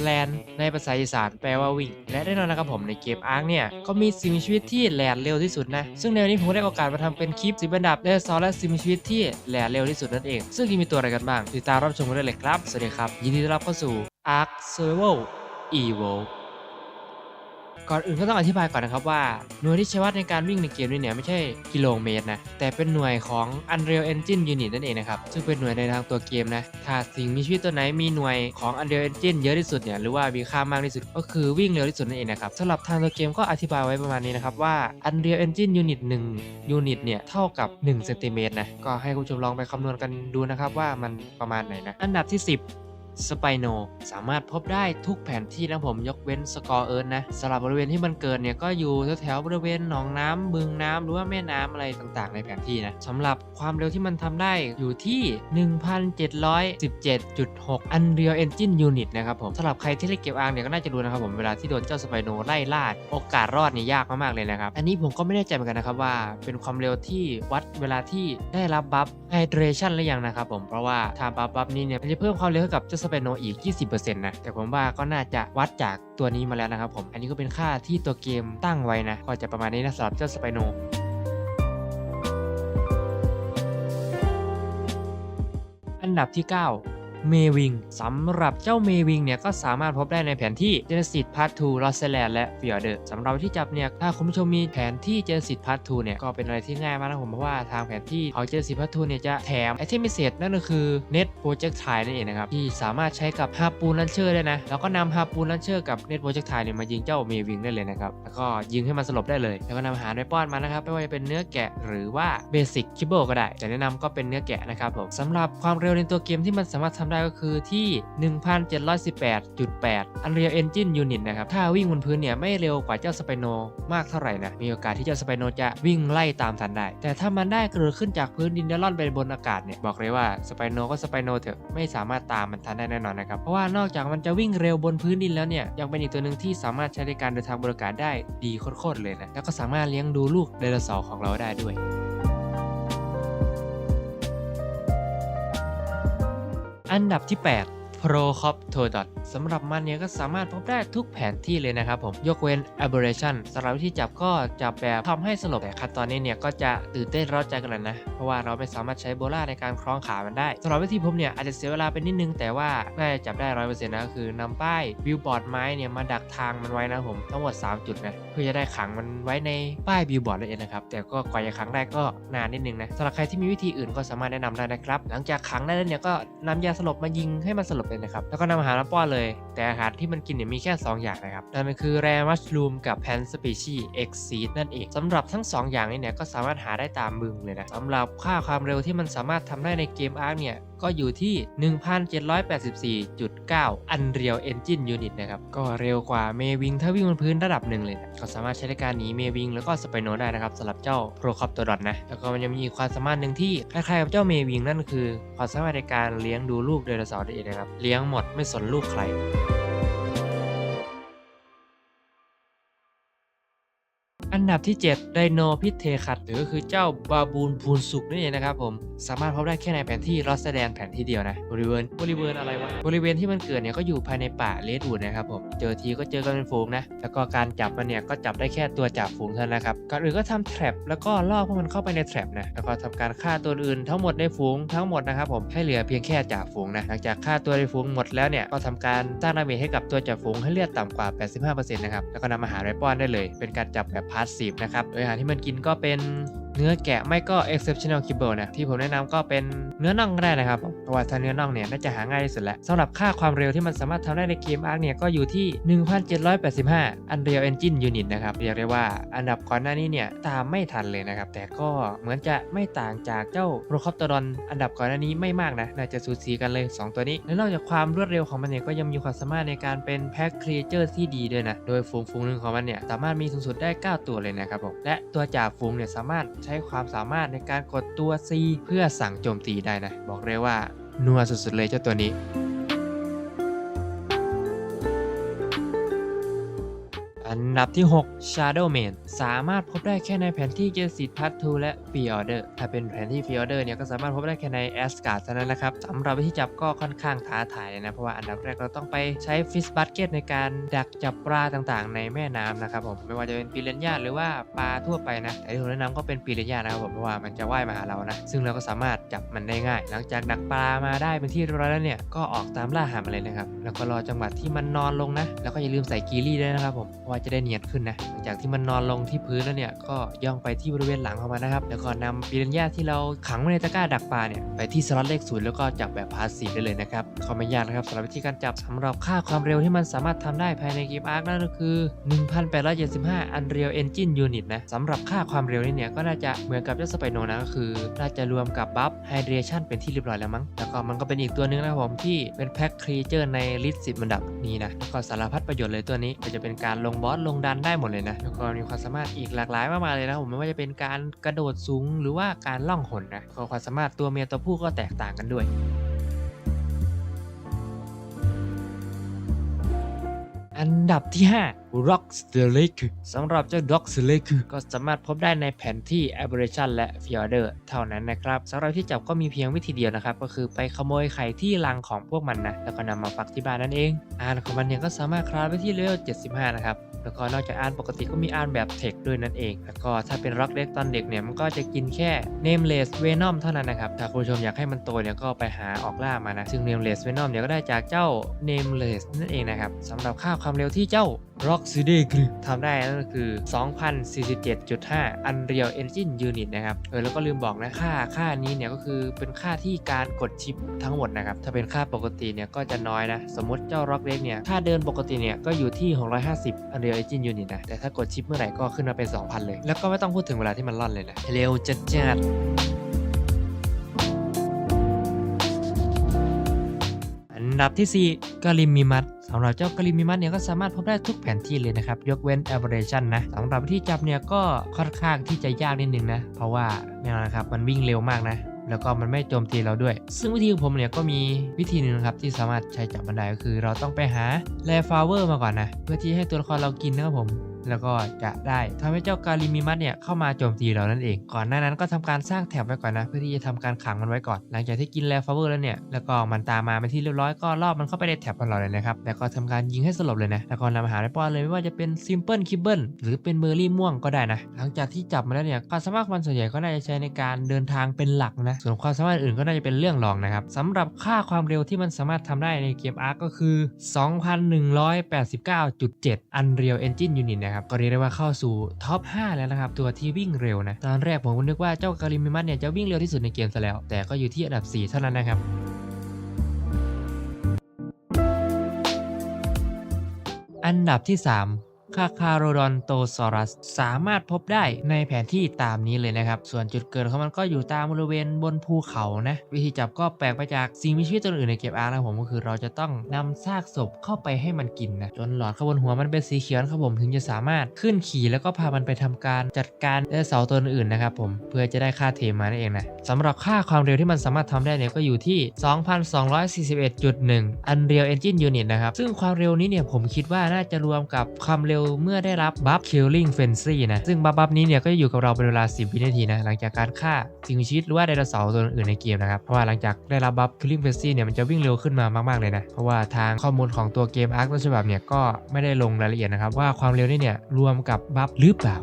แลนในภาษาอีสานแปลว่าวิ่ง และแน่นอนนะครับผมในเกมอาร์คเนี่ยก็มีสิ่งมีชีวิตที่แลนเร็วที่สุดนะซึ่งในวันนี้ผมได้โอกาสมาทำเป็นคลิปสิบอันดับไดโนเสาร์และสิ่งมีชีวิตที่แลนเร็วที่สุดนั่นเอง ซึ่งจะมีตัวอะไรกันบ้างติดตามรับชมกันได้เลยครับ สวัสดีครับ ยินดีต้อนรับเข้าสู่อาร์คเซเวิร์ลอีโว ก่อนอื่นก็ต้องอธิบายก่อนนะครับว่าหน่วยที่ใช้วัดในการวิ่งในเกมนี้เนี่ยไม่ใช่กิโลเมตรนะแต่เป็นหน่วยของ Unreal Engine Unit นั่นเองนะครับซึ่งเป็นหน่วยในทางตัวเกมนะถ้าสิ่งมีชีวิตตัวไหนมีหน่วยของ Unreal Engine เยอะที่สุดเนี่ยหรือว่ามีค่ามากที่สุดก็คือวิ่งเร็วที่สุดนั่นเองนะครับสำหรับทางตัวเกมก็อธิบายไว้ประมาณนี้นะครับว่า Unreal Engine Unit 1 Unit เนี่ยเท่ากับ1เซนติเมตรนะก็ให้คุณผู้ชมลองไปคำนวณกันดูนะครับว่ามันประมาณไหนนะอันดับที่ 10 สไปโนสามารถพบได้ทุกแผนที่นะผมยกเว้นสกอร์เอิร์นนะสำหรับบริเวณที่มันเกิดเนี่ยก็อยู่แถวๆบริเวณหนองน้ำบึงน้ำหรือว่าแม่น้ำอะไรต่างๆ ในแผนที่นะสำหรับความเร็วที่มันทำได้อยู่ที่ 1,717.6 Unreal Engine Unit นะครับผมสำหรับใครที่เล่นเกมอาร์เนี่ยก็น่าจะรู้นะครับผมเวลาที่โดนเจ้าสไปโนไล่ล่าโอกาสรอดเนี่ยยากมากๆเลยนะครับอันนี้ผมก็ไม่แน่ใจเหมือนกันนะครับว่า เป็นความเร็วที่วัดเวลาที่ได้รับบัฟไฮเดรชันหรือยังนะครับผมเพราะว่าถ้าบัฟบัฟนี้เนี่ยมันจะเพิ่มความเร็วให้กับเจ้าสไปโนอีก 20%นะแต่ผมว่าก็น่าจะวัดจากตัวนี้มาแล้วนะครับผม อันนี้ก็เป็นค่าที่ตัวเกมตั้งไว้นะ ก็จะประมาณนี้นะสำหรับเจ้าสไปโนอันดับที่ 9 เมวิงสำหรับเจ้าเมวิงเนี่ยก็สามารถพบได้ในแผนที่เจเนซิตพาร์ท2ลอสเซแลนและฟิออเดอร์สำหรับที่จับเนี่ยถ้าคุณผู้ชมมีแผนที่เจเนซิตพาร์ท2เนี่ยก็เป็นอะไรที่ง่ายมากนะผมเพราะว่าทางแผนที่ของเจเนซิตพาร์ท2เนี่ยจะแถมไอเทมพิเศษนั่นก็คือเน็ตโปรเจกต์ไทนั่นเองนะครับที่สามารถใช้กับฮาปูนลันเชอร์ได้นะแล้วก็นำฮาปูนลันเชอร์กับเน็ตโปรเจกต์ไทเนี่ยมายิงเจ้าเมวิงได้เลยนะครับแล้วก็ยิงให้มันสลบได้เลย แล้วก็นำอาหารไปป้อนมันนะครับไม่ว่าจะเป็นเนื้อแกะหรือว่าเบสิกคิบเบิลก็ได้ แต่แนะนำก็เป็นเนื้อแกะนะครับผมสำหรับความเร็วในตัวเกมที่มันสามารถทำได้ก็คือที่ 1718.8 Unreal Engine Unit นะครับ ถ้าวิ่งบนพื้นเนี่ยไม่เร็วกว่าเจ้าสไปโนมากเท่าไหร่นะ มีโอกาสที่เจ้าสไปโนจะวิ่งไล่ตามทันได้ แต่ถ้ามันได้กระโดดขึ้นจากพื้นดินแล้วล่อนไปบนอากาศเนี่ย บอกเลยว่าสไปโนก็สไปโนเถอะ ไม่สามารถตามมันทันได้แน่นอนนะครับ เพราะว่านอกจากมันจะวิ่งเร็วบนพื้นดินแล้วเนี่ย ยังเป็นอีกตัวหนึ่งที่สามารถใช้ในการเดินทางบนอากาศได้ดีโคตรๆเลยนะ แล้วก็สามารถเลี้ยงดูลูกไดโนเสาร์ของเราได้ด้วย อันดับที่ 8 Pro Cop t o d o t สำหรับมันเนี่ยก็สามารถพบได้ทุกแผนที่เลยนะครับผม ยกเว้น Aberration สำหรับวิธีจับก็จับแบบทำให้สลบแต่ขั้นตอนนี้เนี่ยก็จะตื่นเต้นร้าใจกันเลยนะ เพราะว่าเราไม่สามารถใช้โบล่าในการคล้องขามันได้สำหรับวิธีผมเนี่ยอาจจะเสียเวลาไปนิดนึงแต่ว่าน่าจะจับได้ร้อยเปอร์เซ็นต์นะก็คือนำป้ายบิลบอร์ดไม้เนี่ยมาดักทางมันไว้นะผมทั้งหมด 3 จุดนะเพื่อจะได้ขังมันไว้ในป้ายบิลบอร์ดนั่นเองนะครับแต่ก็กว่าจะขังได้ก็นานนิดนึงนะสำหรับใครที่มีวิธีอื่นก็สามารถแนะนำได้นะครับ หลังจากขังได้แล้วเนี่ยก็นำยาสลบมายิงให้มันสลบเลยนะครับแล้วก็นำอาหารมาป้อนเลย แต่อาหารที่มันกินเนี่ยมีแค่ 2 อย่างนะครับนั่นก็คือแรมัชลูมกับแพนสปีชีเอ็กซีดนั่นเองสำหรับทั้ง 2 อย่างนี้เนี่ยก็สามารถหาได้ตามมึงเลยนะสำหรับค่าความเร็วที่มันสามารถทำได้ในเกมอาร์คเนี่ย ก็อยู่ที่ 1784.9 Unreal Engine Unit นะครับ ก็เร็วกว่าเมวิงถ้าวิ่งบนพื้นระดับหนึ่งเลยนะก็สามารถใช้ในการหนีเมวิงแล้วก็สไปโนได้นะครับสำหรับเจ้าโปรคอปตัวดอทนะ แล้วก็มันยังมีความสามารถหนึ่งที่คล้ายๆกับเจ้าเมวิงนั่นคือ ความสามารถในการเลี้ยงดูลูกไดโนเสาร์ได้เองนะครับ เลี้ยงหมดไม่สนลูกใคร ดับที่ 7 ไดโนพิเทคัตหรือก็คือเจ้าบาบูนพูนสุกนั่นเองนะครับผม สามารถพบได้แค่ในแผนที่ลอสแดนแผนที่เดียวนะ บริเวณบริเวณอะไรวะ บริเวณที่มันเกิดเนี่ยก็อยู่ภายในป่าเลดวูดนะครับผม เจอทีก็เจอกันเป็นฝูงนะ แล้วก็การจับมันเนี่ยก็จับได้แค่ตัวจ่าฝูงเท่านั้นนะครับ ก่อนอื่นก็ทำแทรปแล้วก็ล่อพวกมันเข้าไปในแทรปนะ แล้วก็ทำการฆ่าตัวอื่นทั้งหมดในฝูงทั้งหมดนะครับผม ให้เหลือเพียงแค่จ่าฝูงนะ หลังจากฆ่าตัวในฝูงหมดแล้วเนี่ย ก็ทำการสร้างดาเมจให้กับตัวจ่าฝูงให้เลือดต่ำกว่า 85%นะครับ แล้วก็นำอาหารไปป้อนได้เลย เป็นการจับแบบพาสซฟนะครับโดยอาหารที่มันกินก็เป็นเนื้อแกะไม่ก็ exceptional kibble นะที่ผมแนะนำก็เป็นเนื้อน่องก็ได้นะครับเพราะว่าถ้าเนื้อน่องเนี่ยน่าจะหาง่ายที่สุดแล้วสำหรับค่าความเร็วที่มันสามารถทำได้ในเกมอาร์คเนี่ยก็อยู่ที่ 1785 Unreal Engine Unit นะครับเรียกได้ว่าอันดับก่อนหน้านี้เนี่ยตามไม่ทันเลยนะครับแต่ก็เหมือนจะไม่ต่างจากเจ้าโรคอปตรอนอันดับก่อนหน้านี้ไม่มากนะน่าจะสูสีกันเลย 2 ตัวนี้และนอกจากความรวดเร็วของมันเนี่ยก็ยังมีความสามารถในการเป็นแพ็คครีเจอร์ที่ดีด้วยนะโดยฝูงฝูงหนึ่งของมันเนี่ยสามารถมีสูงสุดได้ 9 ตัวเลยนะครับผมและตัวจ่าฝูงเนี่ยสามารถใช้ความสามารถในการกดตัว C เพื่อสั่งโจมตีได้นะ บอกเลยว่านัวสุดๆเลยเจ้าตัวนี้อันนดับที่ 6 Shadow Man สามารถพบได้แค่ในแผนที่เจสิตพัททูและ Pre Order ถ้าเป็นแผนที่ Pre Order เนี่ยก็สามารถพบได้แค่ใน Asgard เท่านั้นนะครับสำหรับวิธีจับก็ค่อนข้างท้าทายเลยนะ เพราะว่าอันดับแรกเราต้องไปใช้ Fish Basket ในการดักจับปลาต่างๆ ในแม่น้ำนะครับผมไม่ว่าจะเป็นปิเรนยาหรือว่าปลาทั่วไปนะแต่ที่ผมแนะนำก็เป็นปิเรนยานะครับผมเพราะว่ามันจะว่ายมาหาเรานะซึ่งเราก็สามารถจับมันได้ง่าย หลังจากดักปลามาได้เป็นที่เรียบร้อยแล้วเนี่ยก็ออกตามล่าหามันเลยนะครับแล้วก็รอจังหวะที่มันนอนลงนะแล้วก็อย่าลืมใส่กีรี่ด้วยนะครับผมว่าจะได้เนียนขึ้นนะหลังจากที่มันนอนลงที่พื้นแล้วเนี่ยก็ย่องไปที่บริเวณหลังของมันนะครับแล้วก็นำปิเรนยาที่เราขังไว้ในตะกร้าดักปลาเนี่ยไปที่สล็อตเลขศูนย์แล้วก็จับแบบพาสีได้เลยนะครับก็ไม่ยากนะครับสำหรับวิธีการจับสำหรับค่าความเร็วที่มันสามารถทำได้ภายในเกมอาร์คนั่นก็คือ 1875 Unreal Engine Unit นะสำหรับค่าความเร็วนี่เนี่ยก็น่าจะเหมือนกับเจ้าสไปโนนะก็คือน่าจะรวมกับบัฟไฮเดรชันเป็นที่เรียบร้อยแล้วมั้งแล้วก็มันก็เป็นอีกตัวนึงนะครับผมที่เป็นแพ็คครีเจอร์ในลิสต์สิบอันดับนี้นะแล้วก็สารพัดประโยชน์เลยตัวนี้ก็จะเป็นการลงบอสลงดันได้หมดเลยนะแล้วก็มีความสามารถอีกหลากหลายมากมายเลยนะผมไม่ว่าจะเป็นการกระโดดสูงหรือว่าการล่องหนนะก็ความสามารถตัวเมียตัวผู้ก็แตกต่างกันด้วยอันดับที่ 5 Rock s l a k e สำหรับเจ้า Rock s l a k e ก็สามารถพบได้ในแผนที่ Aberration และ Fjorder เท่านั้นนะครับสำหรับที่จับก็มีเพียงวิธีเดียวนะครับ ก็คือไปขโมยไข่ที่รังของพวกมันนะ แล้วก็นำมาฝักที่บ้านนั่นเอง อ่านของมันเนี่ยก็สามารถคลาสไปที่เลเวล75 นะครับ แล้วก็นอกจากอ่านปกติก็มีอ่านแบบเทคด้วยนั่นเอง แล้วก็ถ้าเป็นร็อกเล็กตอนเด็กเนี่ยมันก็จะกินแค่ Nameless Venom เท่านั้นนะครับ ถ้าคุณผู้ชมอยากให้มันโตเนี่ยก็ไปหาออกล่ามานะ ซึ่ง Nameless Venom เนี่ยก็ได้จากเจ้า Nameless นั่นเองนะครับสำหรับค่าความเร็วที่เจ้า Rock s i d e ทำได้นั่นก็คือ 2047.5 Unreal Engine Unit นะครับ เออแล้วก็ลืมบอกนะค่าค่านี้เนี่ยก็คือเป็นค่าที่การกดชิปทั้งหมดนะครับ ถ้าเป็นค่าปกติเนี่ยก็จะน้อยนะ สมมติเจ้า Rock Leg เนี่ยค่าเดินปกติเนี่ยก็อยู่ที่ 650 Unreal Engine Unit นะ แต่ถ้ากดชิปเมื่อไหร่ก็ขึ้นมาเป็น 2,000 เลย แล้วก็ไม่ต้องพูดถึงเวลาที่มันล่อนเลยนะ เร็วจัดจัดอันดับที่ 4กาลิมมิมัตสำหรับเจ้ากาลิมมิมัตเนี่ยก็สามารถพบได้ทุกแผนที่เลยนะครับ ยกเว้น Aberration นะสำหรับวิธีจับเนี่ยก็ค่อนข้างที่จะยากนิดนึงนะ เพราะว่าแน่นอนนะครับมันวิ่งเร็วมากนะ แล้วก็มันไม่โจมตีเราด้วย ซึ่งวิธีของผมเนี่ยก็มีวิธีหนึ่งนะครับที่สามารถใช้จับมันได้ก็คือ เราต้องไปหาแรฟลาเวอร์มาก่อนนะเพื่อที่ให้ตัวละครเรากินนะครับผม แล้วก็จะได้ทำให้เจ้ากาลิมิมัสเนี่ยเข้ามาโจมตีเรานั่นเอง ก่อนหน้านั้นก็ทำการสร้างแถบไว้ก่อนนะ เพื่อที่จะทำการขังมันไว้ก่อน หลังจากที่กินแรฟาเวอร์แล้วเนี่ย แล้วก็มันตามมาเป็นที่เรียบร้อยก็รอบมันเข้าไปในแถบของเราเลยนะครับ แล้วก็ทำการยิงให้สลบเลยนะ แล้วก็นำอาหารไปป้อนเลยไม่ว่าจะเป็นซิมเพิลคิบเบิลหรือเป็นเบอร์รี่ม่วงก็ได้นะ หลังจากที่จับมาแล้วเนี่ยความสามารถมันส่วนใหญ่ก็น่าจะใช้ในการเดินทางเป็นหลักนะ ส่วนความสามารถอื่นก็น่าจะเป็นเรื่องรองนะครับสำหรับค่าความเร็วที่มันสามารถทำได้ในเกมอาร์ก็คือ 2,189.7 Unreal Engine Unit นะครับก็เรียกได้ว่าเข้าสู่ท็อป 5 แล้วนะครับ ตัวที่วิ่งเร็วนะ ตอนแรกผมก็นึกว่าเจ้าการิมิมัสเนี่ยจะวิ่งเร็วที่สุดในเกมซะแล้ว แต่ก็อยู่ที่อันดับ 4 เท่านั้นนะครับอันดับที่ 3 คาคาโรดอนโตซอรัส สามารถพบได้ในแผนที่ตามนี้เลยนะครับ ส่วนจุดเกิดของมันก็อยู่ตามบริเวณบนภูเขานะ วิธีจับก็แปลกไปจากสิ่งมีชีวิตตัวอื่นในเก็บอาร์นะครับผมก็คือเราจะต้องนำซากศพเข้าไปให้มันกินนะ จนหลอดข้างบนหัวมันเป็นสีเขียวนะครับผมถึงจะสามารถขึ้นขี่แล้วก็พามันไปทำการจัดการไดโนเสาร์ตัวอื่นนะครับผมเพื่อจะได้ค่าเทมานั่นเองนะสำหรับค่าความเร็วที่มันสามารถทำได้เนี่ยก็อยู่ที่ 2,241.1 Unreal Engine Unit นะครับซึ่งความเร็วนี้เนี่ยผมคิดว่าน่าจะรวมกับความเร็วเมื่อได้รับบัฟ Killing Frenzy นะ ซึ่งบัฟบัฟนี้เนี่ยก็จะอยู่กับเราเป็นเวลา 10 วินาทีนะ หลังจากการฆ่าสิ่งมีชีวิตหรือว่าไดโนเสาร์ตัวอื่นในเกมนะครับ เพราะว่าหลังจากได้รับบัฟ Killing Frenzy เนี่ยมันจะวิ่งเร็วขึ้นมามาก ๆ เลยนะ เพราะว่าทางข้อมูลของตัวเกม Ark ต้นฉบับเนี่ยก็ไม่ได้ลงรายละเอียดนะครับว่าความเร็วนี้เนี่ยรวมกับบัฟหรือเปล่า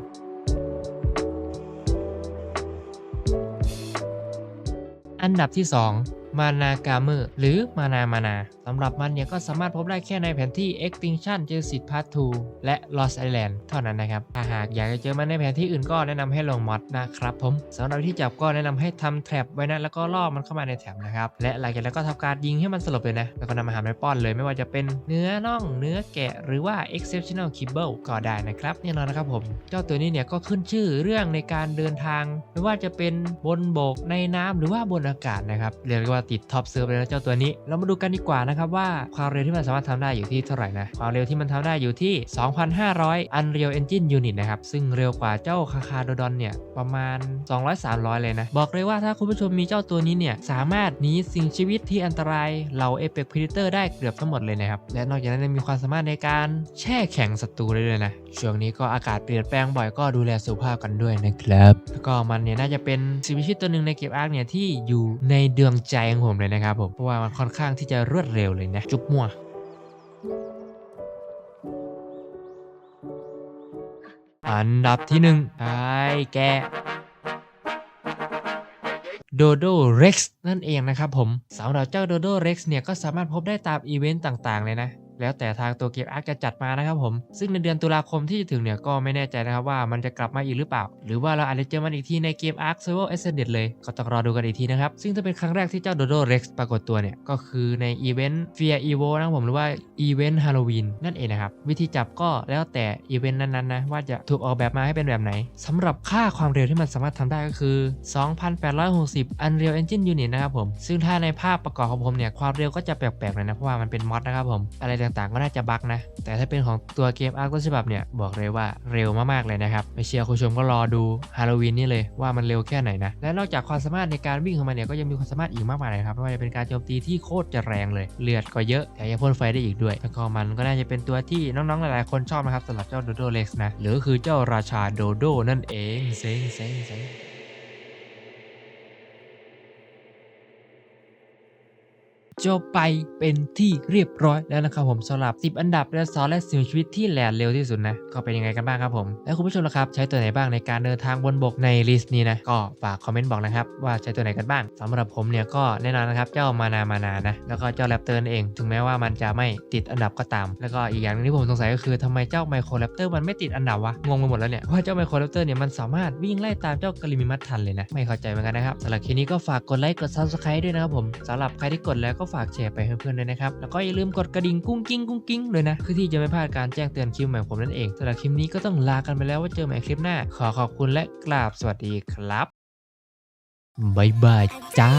อันดับที่ 2 มานากาเมอร์หรือมานามานาำหรับมันเนี่ยก็สามารถพบได้แค่ในแผนที่ Extinction j u s i c Part 2 และ Lost Island เท่านั้นนะครับ ถ้าหากอยากจะเจอมันในแผนที่อื่นก็แนะนำให้ลงมอดนะครับผมสำหรับที่จับก็แนะนำให้ทำแทร็บไว้นะแล้วก็ล่อมันเข้ามาในแถบนะครับและหลังจากนั้นก็ทำการยิงให้มันสลบเลยนะแล้วก็นำอาหารไปป้อนเลยไม่ว่าจะเป็นเนื้อน่องเนื้อแกะหรือว่า Exceptional Kibble ก็ได้นะครับแน่นอนนะครับผมเจ้าตัวนี้เนี่ยก็ขึ้นชื่อเรื่องในการเดินทาง ไม่ว่าจะเป็นบนบกในน้ำหรือว่าบนอากาศนะครับเรียกได้ว่าติดท็อปเซิร์ฟเลยนะเจ้าตัวนี้เรามาดูกันดีกว่านะครับนะครับว่าความเร็วที่มันสามารถทำได้อยู่ที่เท่าไหร่นะ ความเร็วที่มันทำได้อยู่ที่ 2,500 Unreal Engine Unit นะครับ ซึ่งเร็วกว่าเจ้าคาคาโดดอนเนี่ย ประมาณ 200-300 เลยนะ บอกเลยว่าถ้าคุณผู้ชมมีเจ้าตัวนี้เนี่ย สามารถหนีสิ่งชีวิตที่อันตรายเหล่าเอเปกพ r เตอร์ได้เกือบทั้งหมดเลยนะครับ และนอกจากนั้นยังมีความสามารถในการแช่แข็งศัตรูได้ด้วยนะ ช่วงนี้ก็อากาศเปลี่ยนแปลงบ่อยก็ดูแลสุขภาพกันด้วยนะครับแล้วก็มันเนี่ยน่าจะเป็นสิ่งมีชีวิตตัวหนึ่งในเก็บอาร์คเนี่ยที่อยู่ในดวงใจของผมเลยนะครับผมเพราะว่ามันค่อนข้างที่จะรวดเร็วเลยนะจุ๊บมัวอันดับที่หนึ่งไอ้แกโดโดเร็กซ์นั่นเองนะครับผมสำหรับเจ้าโดโดเร็กซ์เนี่ยก็สามารถพบได้ตามอีเวนต์ต่างๆเลยนะ แล้วแต่ทางตัวเกมอาร์คจะจัดมานะครับผม ซึ่งในเดือนตุลาคมที่จะถึงเนี่ยก็ไม่แน่ใจนะครับว่ามันจะกลับมาอีกหรือเปล่า หรือว่าเราอาจจะเจอมันอีกทีในเกมอาร์คเซอร์ v ว a เอสเดเลย ก็ต้องรอดูกันอีกทีนะครับ ซึ่งถ้าเป็นครั้งแรกที่เจ้าโดโดเร็กซ์ปรากฏตัวเนี่ย ก็คือในอีเวนต์เฟียอีโวนะครับผมหรือว่าอีเวนต์ฮาโลวีนนั่นเองนะครับ วิธีจับก็แล้วแต่อีเวนต์นั้นๆนะว่าจะถูกออกแบบมาให้เป็นแบบไหนสำหรับค่าความเร็วที่มันสามารถทำได้ก็คือ 2,860 Unreal Engine Unit นะครับผมซึ่งถ้าในภาพประกอบของผมเนี่ยความเร็วก็จะแปลกๆเลยนะเพราะว่ามันเป็นมอดนะครับผมอะไรต่างๆ ก็น่าจะบั๊กนะ แต่ถ้าเป็นของตัวเกมอาร์ต้นฉบับเนี่ย บอกเลยว่าเร็วมากๆเลยนะครับไม่เชียร์คุณชมก็รอดูฮาโลวีนนี่เลยว่ามันเร็วแค่ไหนนะ และนอกจากความสามารถในการวิ่งของมันเนี่ยก็ยังมีความสามารถอีกมากมายเลยครับไม่ว่าจะเป็นการโจมตีที่โคตรจะแรงเลย เลือดก็เยอะแต่ยังพ่นไฟได้อีกด้วยแล้วก็มันก็น่าจะเป็นตัวที่น้องๆหลายๆคนชอบนะครับสำหรับเจ้าโดโดเล็กซ์นะหรือคือเจ้าราชาโดโดนั่นเองเซ็งเซ็งเซ็ง จบไปเป็นที่เรียบร้อยแล้วนะครับผมสำหรับ 10 อันดับและซอและสิ่งชีวิตที่แหลนเร็วที่สุดนะก็เป็นยังไงกันบ้างครับผม แล้วคุณผู้ชมล่ะครับ ใช้ตัวไหนบ้างในการเดินทางบนบกในลิสต์นี้นะก็ฝากคอมเมนต์บอกนะครับว่าใช้ตัวไหนกันบ้างสำหรับผมเนี่ยก็แน่นอนนะครับเจ้ามานามานานะแล้วก็เจ้าแรปเตอร์เอง ถึงแม้ว่ามันจะไม่ติดอันดับก็ตาม แล้วก็อีกอย่างหนึงที่ผมสงสัยก็คือทำไมเจ้าไมโครแรปเตอร์มันไม่ติดอันดับวะงงไปหมดแล้วเนี่ยว่าเจ้าไมโครแรปเตอร์เนี่ยมันสามารถวิ่งไล่ตามเจ้ากลิมิมัตทันเลยนะไม่เข้าใจเหมือนกันนะครับสำหรับคลิปนี้ก็ฝากกดไลค์กด subscribe ด้วยนะครับผมสำหรับใครที่กดแล้วก็ฝากแชร์ไปให้เพื่อนด้วยนะครับ แล้วก็อย่าลืมกดกระดิ่งกุ้งกิ้งกุ้งกิ้งเลยนะเพื่อที่จะไม่พลาดการแจ้งเตือนคลิปใหม่ผมนั่นเองสำหรับคลิปนี้ก็ต้องลากันไปแล้วว่าเจอใหม่คลิปหน้า ขอขอบคุณและกราบสวัสดีครับบ๊ายบายจ้า